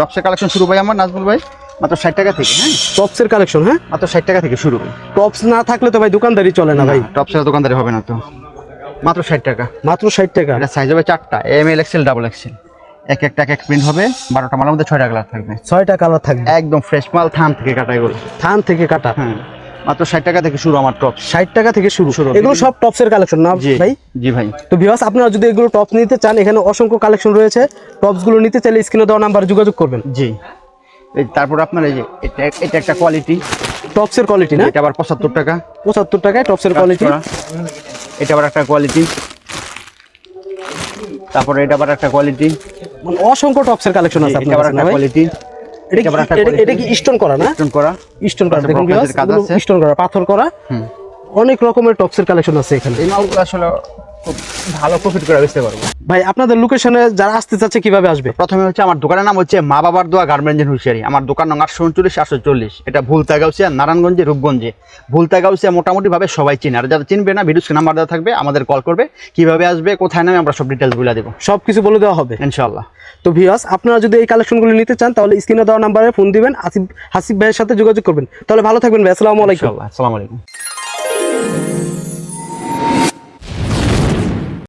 টপসের collection শুরু ভাই আমার নাজমুল ভাই? মাত্র ষাট টাকা থেকে হ্যাঁ? টপসের কালেকশন হ্যাঁ? মাত্র ষাট টাকা থেকে শুরু। টপস না থাকলে তো ভাই দোকানদারি চলে না ভাই। টপসের দোকানদারি হবে না তো। মাত্র ষাট টাকা। মাত্র ষাট টাকা। এটা সাইজ হবে চারটা M L XL double XL এক একটা এক এক প্রিন্ট হবে বারোটা মালের মধ্যে ছয়টা কালার থাকবে। ছয়টা কালার থাকবে। একদম ফ্রেশ মাল থান থেকে কাটা এগুলো। থান থেকে কাটা। হ্যাঁ। মাত্র ষাট টাকা থেকে শুরু আমার টপস ষাট টাকা থেকে শুরু। শুরু। এগুলো সব টপসের কালেকশন না ভাই? জি ভাই। তো ভিউয়ার্স আপনারা যদি এগুলো টপস নিতে চান এখানে অসংখ্য কালেকশন রয়েছে। টপসগুলো নিতে চাইলে স্ক্রিনে দেওয়া নাম্বার যোগাযোগ করবেন। জি। এই তারপর আপনার এই যে এটা এটা একটা কোয়ালিটি টপসের কোয়ালিটি না? এটা আবার পঁচাত্তর টাকা। পঁচাত্তর টাকায় টপসের কোয়ালিটি। এটা আবার একটা কোয়ালিটি তারপরে এটা আবার একটা কোয়ালিটি অসংখ্য টপসের কালেকশন আছে আপনার কোয়ালিটি এটা কি- স্টোন করা না? স্টোন করা। স্টোন করা। দেখুন ব্রকেটের কাজ আছে। স্টোন করা পাথর করা। অনেক রকমের টপসের কালেকশন আছে এখানে। এই মালগুলো আসলে খুব ভালো প্রফিট করে বেচতে পারব। ভাই আপনাদের লোকেশনে যারা আসতে চাচ্ছে কীভাবে আসবে? প্রথমে হচ্ছে আমার দোকানের নাম হচ্ছে মা বাবার দোয়া গার্মেন্টস হুঁশিয়ারি। আমার দোকান নং আটশো উনচল্লিশ আটশো চল্লিশ এটা ভুলতা গাউসিয়া নারায়ণগঞ্জে রূপগঞ্জে। ভুলতা গাউসিয়া মোটামুটি ভাবে সবাই চিনে। আর যারা চিনবে না ভিডিও নাম্বার দেওয়া থাকবে আমাদের কল করবে কীভাবে আসবে কোথায় নামে আমরা সব ডিটেলস বলে দেবো। সবকিছু বলে দেওয়া হবে। ইনশাল্লাহ তো ভিউয়ার্স আপনারা যদি এই কালেকশনগুলো নিতে চান তাহলে স্ক্রিনে দেওয়া নাম্বারে ফোন দিবেন। আসিফ হাসিফ ভাইয়ের সাথে যোগাযোগ করবেন। তাহলে ভালো থাকবেন ভাই আসসালামু আলাইকুম। আসসালামু আলাইকুম।